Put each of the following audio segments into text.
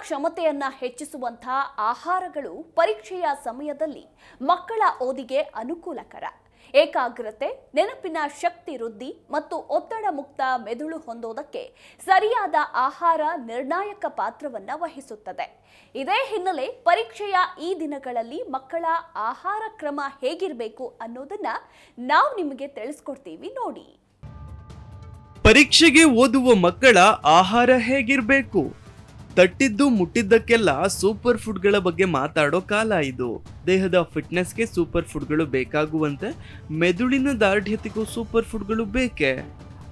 ಕ್ಷಮತೆಯನ್ನ ಹೆಚ್ಚಿಸುವಂತಹ ಆಹಾರಗಳು ಪರೀಕ್ಷೆಯ ಸಮಯದಲ್ಲಿ ಮಕ್ಕಳ ಓದಿಗೆ ಅನುಕೂಲಕರ. ಏಕಾಗ್ರತೆ, ನೆನಪಿನ ಶಕ್ತಿ ವೃದ್ಧಿ ಮತ್ತು ಒತ್ತಡ ಮುಕ್ತ ಮೆದುಳು ಹೊಂದೋದಕ್ಕೆ ಸರಿಯಾದ ಆಹಾರ ನಿರ್ಣಾಯಕ ಪಾತ್ರವನ್ನ ವಹಿಸುತ್ತದೆ. ಇದೇ ಹಿನ್ನೆಲೆ ಪರೀಕ್ಷೆಯ ಈ ದಿನಗಳಲ್ಲಿ ಮಕ್ಕಳ ಆಹಾರ ಕ್ರಮ ಹೇಗಿರಬೇಕು ಅನ್ನೋದನ್ನ ನಾವು ನಿಮಗೆ ತಿಳಿಸ್ಕೊಡ್ತೀವಿ ನೋಡಿ. ಪರೀಕ್ಷೆಗೆ ಓದುವ ಮಕ್ಕಳ ಆಹಾರ ಹೇಗಿರ್ಬೇಕು? ತಟ್ಟಿದ್ದು ಮುಟ್ಟಿದ್ದಕ್ಕೆಲ್ಲ ಸೂಪರ್ ಫುಡ್ಗಳ ಬಗ್ಗೆ ಮಾತಾಡೋ ಕಾಲ ಇದು. ದೇಹದ ಫಿಟ್ನೆಸ್ಗೆ ಸೂಪರ್ ಫುಡ್ಗಳು ಬೇಕಾಗುವಂತೆ ಮೆದುಳಿನ ದಾರ್ಢ್ಯತೆಗೂ ಸೂಪರ್ ಫುಡ್ಗಳು ಬೇಕೇ?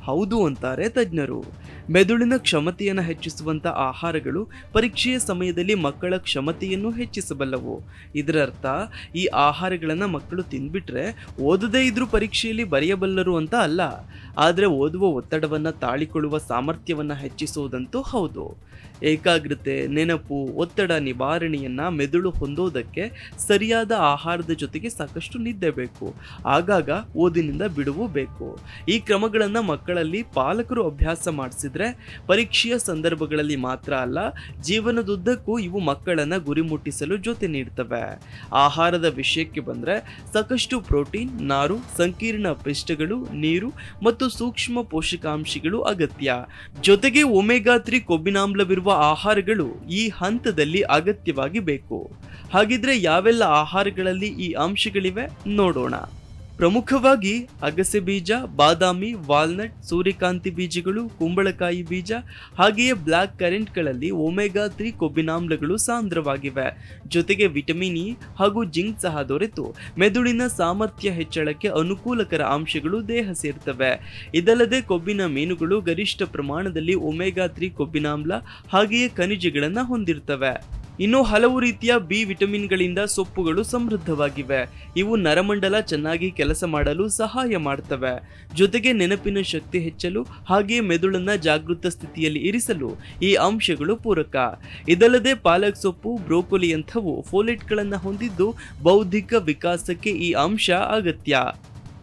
ಹೌದು ಅಂತಾರೆ ತಜ್ಞರು. ಮೆದುಳಿನ ಕ್ಷಮತೆಯನ್ನು ಹೆಚ್ಚಿಸುವಂಥ ಆಹಾರಗಳು ಪರೀಕ್ಷೆಯ ಸಮಯದಲ್ಲಿ ಮಕ್ಕಳ ಕ್ಷಮತೆಯನ್ನು ಹೆಚ್ಚಿಸಬಲ್ಲವು. ಇದರರ್ಥ, ಈ ಆಹಾರಗಳನ್ನು ಮಕ್ಕಳು ತಿಂದ್ಬಿಟ್ರೆ ಓದದೇ ಇದ್ರೂ ಪರೀಕ್ಷೆಯಲ್ಲಿ ಬರೆಯಬಲ್ಲರು ಅಂತ ಅಲ್ಲ. ಆದರೆ ಓದುವ ಒತ್ತಡವನ್ನು ತಾಳಿಕೊಳ್ಳುವ ಸಾಮರ್ಥ್ಯವನ್ನು ಹೆಚ್ಚಿಸುವುದಂತೂ ಹೌದು. ಏಕಾಗ್ರತೆ, ನೆನಪು, ಒತ್ತಡ ನಿವಾರಣೆಯನ್ನು ಮೆದುಳು ಹೊಂದೋದಕ್ಕೆ ಸರಿಯಾದ ಆಹಾರದ ಜೊತೆಗೆ ಸಾಕಷ್ಟು ನಿದ್ದೆ ಬೇಕು. ಆಗಾಗ ಓದಿನಿಂದ ಬಿಡುವು ಬೇಕು. ಈ ಕ್ರಮಗಳನ್ನು ಮಕ್ಕಳಲ್ಲಿ ಪಾಲಕರು ಅಭ್ಯಾಸ ಪರೀಕ್ಷೆಯ ಸಂದರ್ಭಗಳಲ್ಲಿ ಮಾತ್ರ ಅಲ್ಲ, ಜೀವನದುದ್ದಕ್ಕೂ ಇವು ಮಕ್ಕಳನ್ನ ಗುರಿ ಮುಟ್ಟಿಸಲು ಜೊತೆ ನೀಡ್ತವೆ. ಆಹಾರದ ವಿಷಯಕ್ಕೆ ಬಂದ್ರೆ ಸಾಕಷ್ಟು ಪ್ರೋಟೀನ್, ನಾರು, ಸಂಕೀರ್ಣ ಪಿಷ್ಟಗಳು, ನೀರು ಮತ್ತು ಸೂಕ್ಷ್ಮ ಪೋಷಕಾಂಶಗಳು ಅಗತ್ಯ. ಜೊತೆಗೆ ಒಮೆಗಾ ತ್ರೀ ಕೊಬ್ಬಿನಾಮ್ಲವಿರುವ ಆಹಾರಗಳು ಈ ಹಂತದಲ್ಲಿ ಅಗತ್ಯವಾಗಿ ಬೇಕು. ಹಾಗಿದ್ರೆ ಯಾವೆಲ್ಲ ಆಹಾರಗಳಲ್ಲಿ ಈ ಅಂಶಗಳಿವೆ ನೋಡೋಣ. ಪ್ರಮುಖವಾಗಿ ಅಗಸೆ ಬೀಜ, ಬಾದಾಮಿ, ವಾಲ್ನಟ್, ಸೂರ್ಯಕಾಂತಿ ಬೀಜಗಳು, ಕುಂಬಳಕಾಯಿ ಬೀಜ, ಹಾಗೆಯೇ ಬ್ಲ್ಯಾಕ್ ಕರೆಂಟ್ಗಳಲ್ಲಿ ಒಮೆಗಾ ತ್ರೀ ಕೊಬ್ಬಿನಾಮ್ಲಗಳು ಸಾಂದ್ರವಾಗಿವೆ. ಜೊತೆಗೆ ವಿಟಮಿನ್ ಇ ಹಾಗೂ ಜಿಂಕ್ ಸಹ ದೊರೆತು. ಮೆದುಳಿನ ಸಾಮರ್ಥ್ಯ ಹೆಚ್ಚಳಕ್ಕೆ ಅನುಕೂಲಕರ ಅಂಶಗಳು ದೇಹ ಸೇರ್ತವೆ. ಇದಲ್ಲದೆ ಕೊಬ್ಬಿನ ಮೀನುಗಳು ಗರಿಷ್ಠ ಪ್ರಮಾಣದಲ್ಲಿ ಒಮೆಗಾ ತ್ರೀ ಕೊಬ್ಬಿನಾಮ್ಲ, ಹಾಗೆಯೇ ಖನಿಜಗಳನ್ನು ಹೊಂದಿರ್ತವೆ. ಇನ್ನು ಹಲವು ರೀತಿಯ ಬಿ ವಿಟಮಿನ್ಗಳಿಂದ ಸೊಪ್ಪುಗಳು ಸಮೃದ್ಧವಾಗಿವೆ. ಇವು ನರಮಂಡಲ ಚೆನ್ನಾಗಿ ಕೆಲಸ ಮಾಡಲು ಸಹಾಯ ಮಾಡ್ತವೆ. ಜೊತೆಗೆ ನೆನಪಿನ ಶಕ್ತಿ ಹೆಚ್ಚಲು, ಹಾಗೆಯೇ ಮೆದುಳನ್ನ ಜಾಗೃತ ಸ್ಥಿತಿಯಲ್ಲಿ ಇರಿಸಲು ಈ ಅಂಶಗಳು ಪೂರಕ. ಇದಲ್ಲದೆ ಪಾಲಕ್ ಸೊಪ್ಪು ಬ್ರೋಕೊಲಿಯಂಥವು ಫೋಲೆಟ್ಗಳನ್ನು ಹೊಂದಿದ್ದು ಬೌದ್ಧಿಕ ವಿಕಾಸಕ್ಕೆ ಈ ಅಂಶ ಅಗತ್ಯ.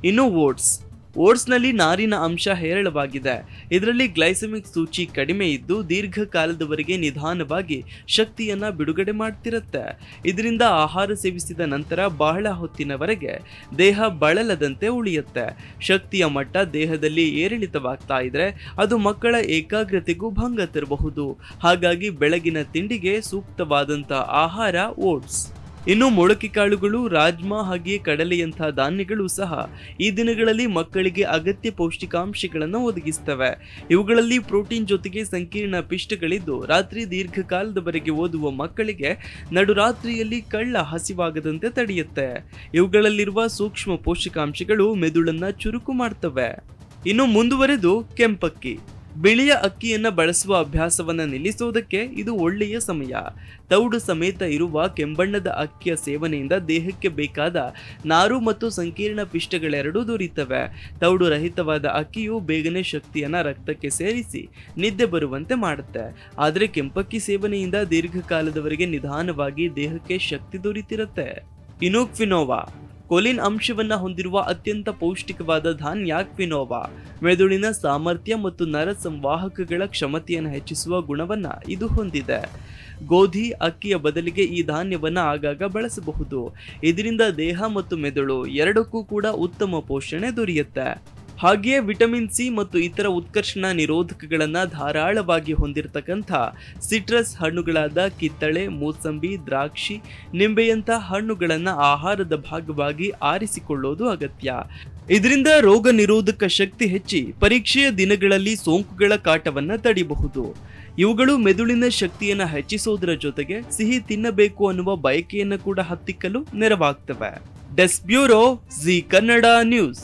ಇನ್ನು ಓಟ್ಸ್. ಓಟ್ಸ್ನಲ್ಲಿ ನಾರಿನ ಅಂಶ ಹೇರಳವಾಗಿದೆ. ಇದರಲ್ಲಿ ಗ್ಲೈಸಮಿಕ್ ಸೂಚಿ ಕಡಿಮೆ ಇದ್ದು ದೀರ್ಘಕಾಲದವರೆಗೆ ನಿಧಾನವಾಗಿ ಶಕ್ತಿಯನ್ನು ಬಿಡುಗಡೆ ಮಾಡ್ತಿರುತ್ತೆ. ಇದರಿಂದ ಆಹಾರ ಸೇವಿಸಿದ ನಂತರ ಬಹಳ ಹೊತ್ತಿನವರೆಗೆ ದೇಹ ಬಳಲದಂತೆ ಉಳಿಯುತ್ತೆ. ಶಕ್ತಿಯ ಮಟ್ಟ ದೇಹದಲ್ಲಿ ಏರಿಳಿತವಾಗ್ತಾ ಇದ್ರೆ ಅದು ಮಕ್ಕಳ ಏಕಾಗ್ರತೆಗೂ ಭಂಗ ತರಬಹುದು. ಹಾಗಾಗಿ ಬೆಳಗಿನ ತಿಂಡಿಗೆ ಸೂಕ್ತವಾದಂಥ ಆಹಾರ ಓಟ್ಸ್. ಇನ್ನು ಮೊಳಕೆ ಕಾಳುಗಳು, ರಾಜ್ಮಾ ಹಾಗೆಯೇ ಕಡಲೆಯಂತಹ ಧಾನ್ಯಗಳು ಸಹ ಈ ದಿನಗಳಲ್ಲಿ ಮಕ್ಕಳಿಗೆ ಅಗತ್ಯ ಪೌಷ್ಟಿಕಾಂಶಗಳನ್ನು ಒದಗಿಸ್ತವೆ. ಇವುಗಳಲ್ಲಿ ಪ್ರೋಟೀನ್ ಜೊತೆಗೆ ಸಂಕೀರ್ಣ ಪಿಷ್ಟಗಳಿದ್ದು ರಾತ್ರಿ ದೀರ್ಘಕಾಲದವರೆಗೆ ಓದುವ ಮಕ್ಕಳಿಗೆ ನಡುರಾತ್ರಿಯಲ್ಲಿ ಕಳ್ಳ ಹಸಿವಾಗದಂತೆ ತಡೆಯುತ್ತೆ. ಇವುಗಳಲ್ಲಿರುವ ಸೂಕ್ಷ್ಮ ಪೋಷಕಾಂಶಗಳು ಮೆದುಳನ್ನ ಚುರುಕು ಮಾಡ್ತವೆ. ಇನ್ನು ಮುಂದುವರೆದು ಕೆಂಪಕ್ಕಿ. ಬಿಳಿಯ ಅಕ್ಕಿಯನ್ನು ಬಳಸುವ ಅಭ್ಯಾಸವನ್ನು ನಿಲ್ಲಿಸುವುದಕ್ಕೆ ಇದು ಒಳ್ಳೆಯ ಸಮಯ. ತೌಡು ಸಮೇತ ಇರುವ ಕೆಂಬಣ್ಣದ ಅಕ್ಕಿಯ ಸೇವನೆಯಿಂದ ದೇಹಕ್ಕೆ ಬೇಕಾದ ನಾರು ಮತ್ತು ಸಂಕೀರ್ಣ ಪಿಷ್ಟಗಳೆರಡೂ ದೊರೀತವೆ ತೌಡು ರಹಿತವಾದ ಅಕ್ಕಿಯು ಬೇಗನೆ ಶಕ್ತಿಯನ್ನು ರಕ್ತಕ್ಕೆ ಸೇರಿಸಿ ನಿದ್ದೆ ಬರುವಂತೆ ಮಾಡುತ್ತೆ. ಆದರೆ ಕೆಂಪಕ್ಕಿ ಸೇವನೆಯಿಂದ ದೀರ್ಘಕಾಲದವರೆಗೆ ನಿಧಾನವಾಗಿ ದೇಹಕ್ಕೆ ಶಕ್ತಿ ದೊರೀತಿರುತ್ತೆ ಇನ್ನು ಕ್ವಿನೋವಾ ಕೊಲಿನ್ ಅಂಶವನ್ನು ಹೊಂದಿರುವ ಅತ್ಯಂತ ಪೌಷ್ಟಿಕವಾದ ಧಾನ್ಯ ಕ್ವಿನೋವಾ. ಮೆದುಳಿನ ಸಾಮರ್ಥ್ಯ ಮತ್ತು ನರ ಸಂವಾಹಕಗಳ ಕ್ಷಮತೆಯನ್ನು ಹೆಚ್ಚಿಸುವ ಗುಣವನ್ನು ಇದು ಹೊಂದಿದೆ. ಗೋಧಿ, ಅಕ್ಕಿಯ ಬದಲಿಗೆ ಈ ಧಾನ್ಯವನ್ನು ಆಗಾಗ ಬಳಸಬಹುದು. ಇದರಿಂದ ದೇಹ ಮತ್ತು ಮೆದುಳು ಎರಡಕ್ಕೂ ಕೂಡ ಉತ್ತಮ ಪೋಷಣೆ ದೊರೆಯುತ್ತೆ. ಹಾಗೆಯೇ ವಿಟಮಿನ್ ಸಿ ಮತ್ತು ಇತರ ಉತ್ಕರ್ಷಣ ನಿರೋಧಕಗಳನ್ನು ಧಾರಾಳವಾಗಿ ಹೊಂದಿರತಕ್ಕಂಥ ಸಿಟ್ರಸ್ ಹಣ್ಣುಗಳಾದ ಕಿತ್ತಳೆ, ಮೂಸಂಬಿ, ದ್ರಾಕ್ಷಿ ನಿಂಬೆಯಂಥ ಹಣ್ಣುಗಳನ್ನು ಆಹಾರದ ಭಾಗವಾಗಿ ಆರಿಸಿಕೊಳ್ಳೋದು ಅಗತ್ಯ. ಇದರಿಂದ ರೋಗ ನಿರೋಧಕ ಶಕ್ತಿ ಹೆಚ್ಚಿ ಪರೀಕ್ಷೆಯ ದಿನಗಳಲ್ಲಿ ಸೋಂಕುಗಳ ಕಾಟವನ್ನು ತಡೆಯಬಹುದು ಇವುಗಳು ಮೆದುಳಿನ ಶಕ್ತಿಯನ್ನು ಹೆಚ್ಚಿಸೋದರ ಜೊತೆಗೆ ಸಿಹಿ ತಿನ್ನಬೇಕು ಅನ್ನುವ ಬಯಕೆಯನ್ನು ಕೂಡ ಹತ್ತಿಕ್ಕಲು ನೆರವಾಗ್ತವೆ. Desk bureau Zee Kannada news.